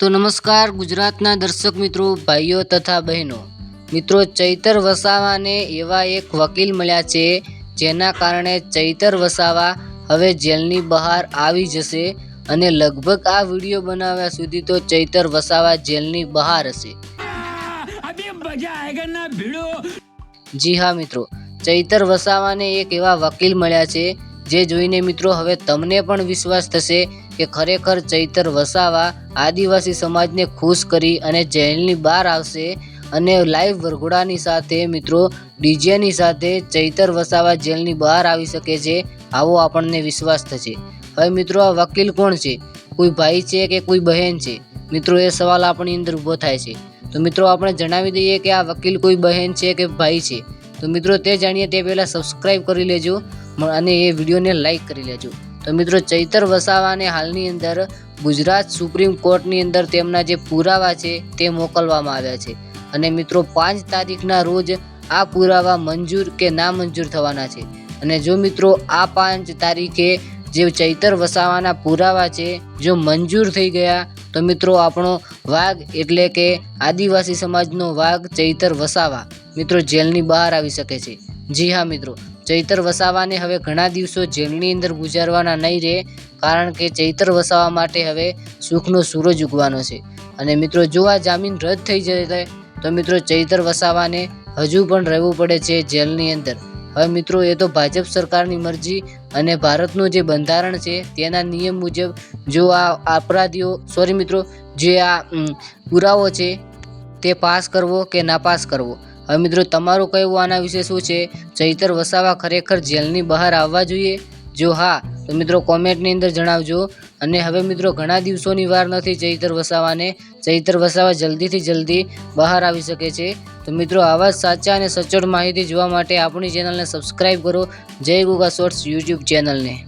તો નમસ્કાર ગુજરાતના દર્શક મિત્રો, ભાઈઓ તથા બહેનો. મિત્રો, ચૈતર વસાવાને એવા એક વકીલ મળ્યા છે જેના કારણે ચૈતર વસાવા હવે જેલની બહાર આવી જશે અને લગભગ આ વીડિયો બનાવ્યા સુધી તો ચૈતર વસાવા જેલની બહાર હશે. જી હા મિત્રો, ચૈતર વસાવાને એક એવા વકીલ મળ્યા છે જે જોઈને મિત્રો હવે તમને પણ વિશ્વાસ થશે કે ખરેખર ચૈતર વસાવા આદિવાસી સમાજને ખુશ કરી અને જેલની બહાર આવશે અને લાઈવ વરઘોડાની સાથે મિત્રો, ડીજેની સાથે ચૈતર વસાવા જેલની બહાર આવી શકે છે, આવો આપણને વિશ્વાસ થશે. હવે મિત્રો, આ વકીલ કોણ છે? કોઈ ભાઈ છે કે કોઈ બહેન છે? મિત્રો, એ સવાલ આપણી અંદર ઊભો થાય છે. તો મિત્રો, આપણે જણાવી દઈએ કે આ વકીલ કોઈ બહેન છે કે ભાઈ છે? તો મિત્રો, તે જાણીએ તે પહેલાં સબસ્ક્રાઈબ કરી લેજો અને એ વિડીયોને લાઈક કરી લેજો. તો મિત્રો ચૈતર વસાવાને હાલની અંદર ગુજરાત સુપ્રીમ કોર્ટની અંદર તેમના જે પુરાવા છે તે મોકલવામાં આવ્યા છે. અને મિત્રો પાંચ તારીખના રોજ આ પુરાવા મંજૂર કે ના મંજૂર થવાના છે. અને જો મિત્રો આ પાંચ તારીખે જે ચૈતર વસાવાના પુરાવા છે, જો મંજૂર થઈ ગયા, તો મિત્રો આપણો વાઘ એટલે કે આદિવાસી સમાજનો વાઘ ચૈતર વસાવા મિત્રો જેલની બહાર આવી શકે છે. જી હા મિત્રો ચૈતર વસાવાને હવે ઘણા દિવસો જેલની અંદર ગુજારવાના નહીં રહે, કારણ કે ચૈતર વસાવા માટે હવે સુખનો સૂરજ ઉગવાનો છે. અને મિત્રો, જો આ જામીન રદ થઈ જાય તો મિત્રો, ચૈતર વસાવાને હજુ પણ રહેવું પડે છે જેલની અંદર. હવે મિત્રો, એ તો ભાજપ સરકારની મરજી અને ભારતનું જે બંધારણ છે, તેના નિયમ મુજબ જો આ અપરાધીઓ સોરી મિત્રો, જે આ પુરાવો છે, તે પાસ કરવો કે નાપાસ કરવો? હવે મિત્રો, તમારું કહેવું આના વિશે શું છે? ચૈતર વસાવા ખરેખર જેલની બહાર આવવા જોઈએ? જો હા, તો મિત્રો, કોમેન્ટની અંદર જણાવજો. અને હવે મિત્રો, ઘણા દિવસોની વાર નથી ચૈતર વસાવાને. ચૈતર વસાવા જલ્દીથી જલ્દી બહાર આવી શકે છે. તો મિત્રો, આવા સાચા અને સચોટ માહિતી જોવા માટે આપણી ચેનલને સબસ્ક્રાઈબ કરો. જય ગુગા શોર્ટ્સ યુટ્યુબ ચેનલને.